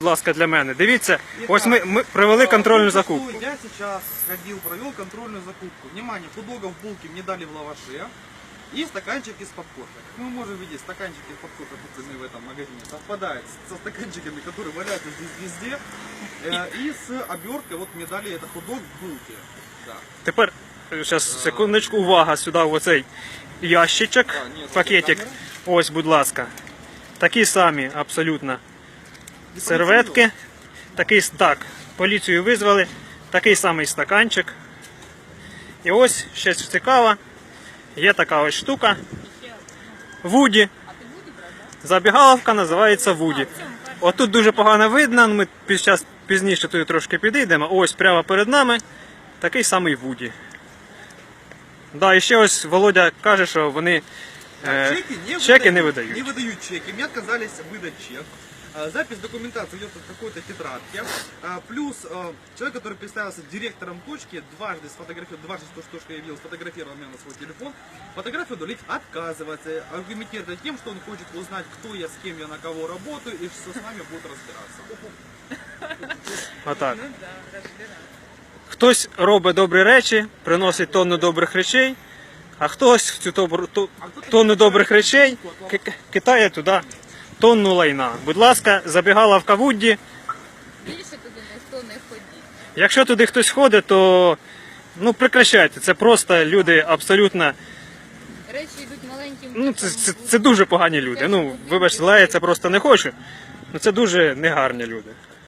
Будь ласка, для мене. Дивіться, ось ми, ми провели контрольну Только закупку. что Я сейчас сходил, провел контрольную закупку. Внимание, худога в булке мне дали в лаваше. И стаканчики с попкорном. Как мы можем видеть, стаканчики с попкорном купленные в этом магазине совпадают со стаканчиками, которые валяются здесь везде. Э, И с оберткой, вот мне дали это худог в булке. Да. Тепер, зараз, секундочку, увага сюди, в оцей ящичок, А, ні, це пакетик. камера. Ось, будь ласка. Такі самі, абсолютно. Серветки. Такий, с- так, поліцію визвали. Такий самий стаканчик. І ось, ще цікаво, є така ось штука. Вуді. Забігаловка називається Вуді. Отут дуже погано видно, ми під час пізніше туди трошки підійдемо. Ось прямо перед нами такий самий Вуді. Да, і ще ось Володя каже, що вони е, Чеки не, чеки выдают, не видають. Не выдают чеки. Мне отказались выдать чек. А, Запись документации идет в какой-то тетрадке. А, Плюс а, человек, который представился директором точки, дважды сфотографировал, дважды то, что, что я видел, сфотографировал меня на свой телефон. Фотографию удалить отказывается, аргументируя тем, что он хочет узнать, кто я, с кем я, на кого работаю, и что с нами будут разбираться. Отак. Хтось робить добрі речі, приносить тонну добрих речей, а хтось в цю добру- ту- тонну добрих речей ки- ки- кидає туди Тонну лайна. Будь ласка, забігала в Кавудді. Більше туди ніхто не ходить. Якщо туди хтось ходить, то ну прекращайте. Це просто люди абсолютно. Речі йдуть маленьким. Ну це, це, це дуже погані люди. Ну, вибачте, це просто не хочу. Ну це дуже негарні люди.